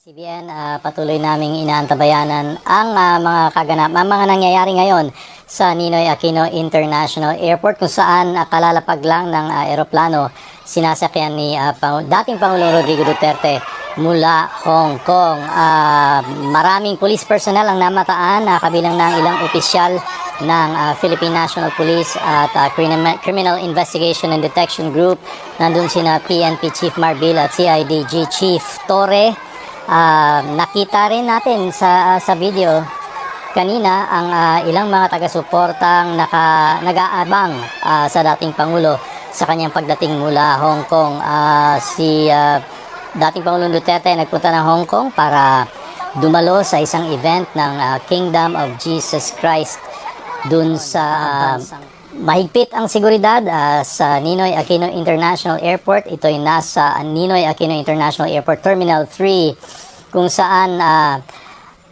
CBN, ah, patuloy naming inaantabayanan ang ah, mga kaganap, ang mga nangyayari ngayon sa Ninoy Aquino International Airport kung saan ah, kalalapag lang ng ah, eroplano sinasakyan ni ah, Pang- dating Pangulong Rodrigo Duterte mula Hong Kong. Ah, maraming police personnel ang namataan, ah, kabilang ng ilang opisyal ng ah, Philippine National Police at Criminal Criminal Investigation and Detection Group. Nandun sina PNP Chief Marbil at CIDG Chief Torre. Ah, nakita rin natin sa sa video kanina ang ah, ilang mga taga-suportang naka nag-aabang ah, sa dating pangulo sa kanyang pagdating mula Hong Kong. Ah, si ah, dating Pangulong Duterte nagpunta ng Hong Kong para dumalo sa isang event ng ah, Kingdom of Jesus Christ dun sa ah, mahigpit ang seguridad ah, sa Ninoy Aquino International Airport. Ito ay nasa Ninoy Aquino International Airport Terminal 3 kung saan ah,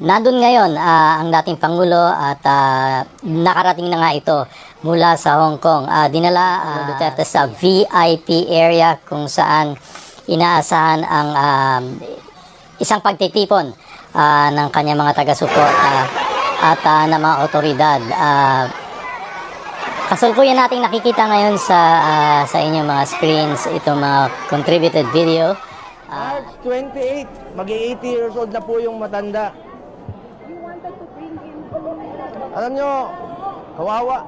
nandun ngayon ah, ang dating Pangulo at ah, nakarating na nga ito mula sa Hong Kong. Ah, dinala ah, Duterte sa VIP area kung saan inaasahan ang ah, isang pagtitipon ah, ng kanyang mga taga-suporta at ah, ng mga otoridad. Ah, kasalukuyan nating nakikita ngayon sa ah, sa inyong mga screens itong mga contributed video. March 28, maging 80 years old na po yung matanda. Alam nyo, kawawa.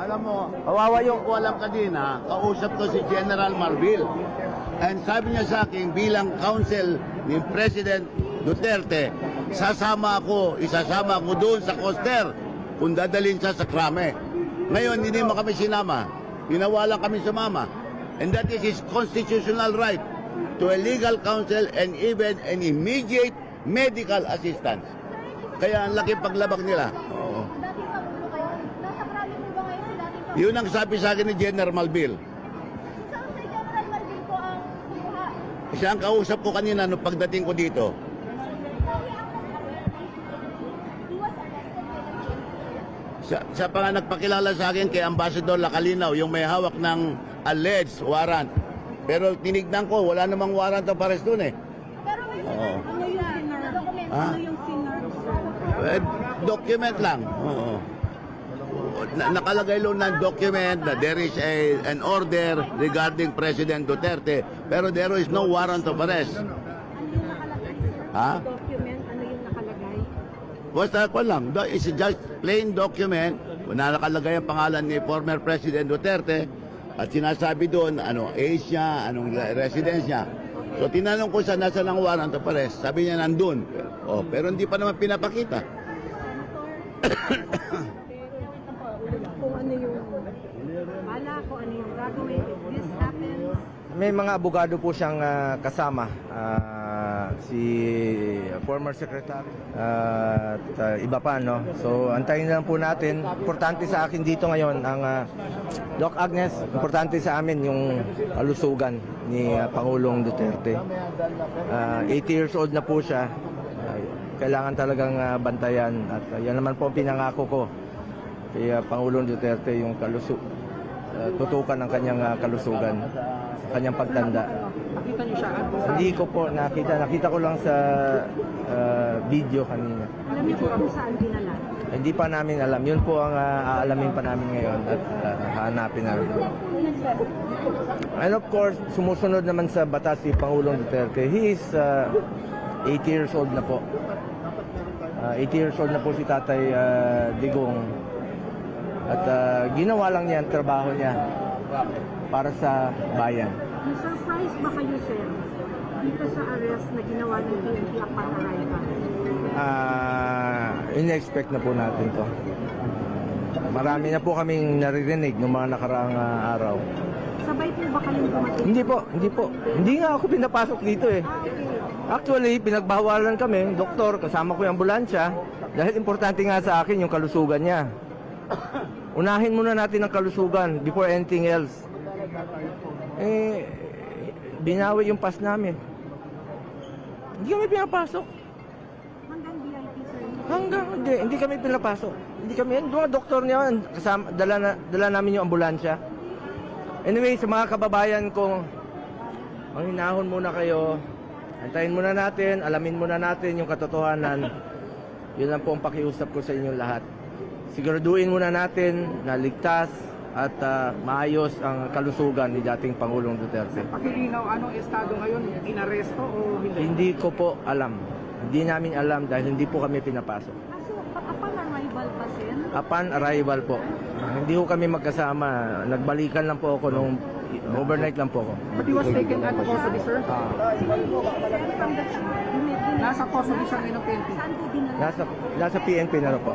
Alam mo, Kawawa yung... ko alam kanina, kausap ko si General Marbil. And sabi niya sa akin, bilang counsel ni President Duterte, sasama ako, isasama ako doon sa Coster kung dadalhin siya sa Krame. Ngayon, hindi mo kami sinama. Pinawalan kami sumama. And that is his constitutional right to a legal counsel and even an immediate medical assistance. Kaya ang laki paglabag nila. Oo. Yun ang sabi sa akin ni General Malbil. Siya ang kausap ko kanina nung pagdating ko dito. Siya, siya pa nga nagpakilala sa akin kay Ambassador Lacalinaw, yung may hawak ng alleged warrant. Pero tinignan ko, wala namang warrant of arrest doon eh. Pero may Oo. ano yung sinar? Dokumento. Ha? Ano yung sinar, sir? Eh, document lang. Oo. Na, nakalagay lang ng document na there is a, an order regarding President Duterte, pero there is no warrant of arrest. Ano yung nakalagay, sir? Ha? Document, ano yung nakalagay? Basta ko lang, do- it's just plain document na nakalagay ang pangalan ni former President Duterte at sinasabi doon ano age niya, anong re- residence niya. So tinanong ko siya nasa ng warrant of arrest. Sabi niya nandun. Oh, pero hindi pa naman pinapakita. Kung ano yung bala, ano yung gagawin, if this happens, May mga abogado po siyang ah, kasama. Ah, si former secretary at ah, iba pa no. So antayin na lang po natin. Importante sa akin dito ngayon ang ah, Doc Agnes, importante sa amin yung kalusugan ni ah, Pangulong Duterte. Ah, 80 years old na po siya. Ah, kailangan talagang ah, bantayan at ah, yan naman po ang pinangako ko kay ah, Pangulong Duterte yung kalusu ah, tutukan ng kanyang ah, kalusugan sa kanyang pagtanda. Nakita niyo siya? Hindi ko po nakita, nakita ko lang sa ah, video kanina. alam niyo po kung saan dinala. Hindi pa namin alam. Yun po ang ah, aalamin pa namin ngayon at ah, hahanapin namin. And of course, sumusunod naman sa batas si Pangulong Duterte. He is ah, 80 years old na po. Ah, 80 years old na po si Tatay ah, Digong. At ah, ginawa lang niya ang trabaho niya para sa bayan. Na-surprise ba kayo, sir, dito sa arrest na ginawa ng PNP upon arrival? Ah, in-expect na po natin to. Marami na po kaming naririnig ng mga nakaraang ah, araw. Sabay po ba kayong dumating? Hindi po, hindi po. Hindi nga ako pinapasok dito eh. Ah. Actually, pinagbawalan kami, doktor, kasama ko yung ambulansya, dahil importante nga sa akin yung kalusugan niya. Unahin muna natin ang kalusugan before anything else. Eh, binawi yung pass namin. Hindi kami pinapasok. Hanggang VIP, sir. Hanggang hindi, hindi kami pinapasok. Hindi kami, yung mga doktor niya, kasama, dala, na, dala namin yung ambulansya. Anyway, sa mga kababayan ko, ang hinahon muna kayo, Antayin muna natin, alamin muna natin yung katotohanan. Yun lang po ang pakiusap ko sa inyong lahat. Siguraduhin muna natin na ligtas at ah, maayos ang kalusugan ni dating Pangulong Duterte. Pakilinaw, anong estado ngayon? Inaresto o hindi? Hindi ko po alam. Hindi namin alam dahil hindi po kami pinapasok. Kaso, upon arrival pa, Sen, Upon arrival po. Hindi ko kami magkasama. Nagbalikan lang po ako nung overnight lang po ako. But he was taken at custody, sir? The Nasa custody siya ngayon ng PNP. Nasa, nasa PNP na rin po.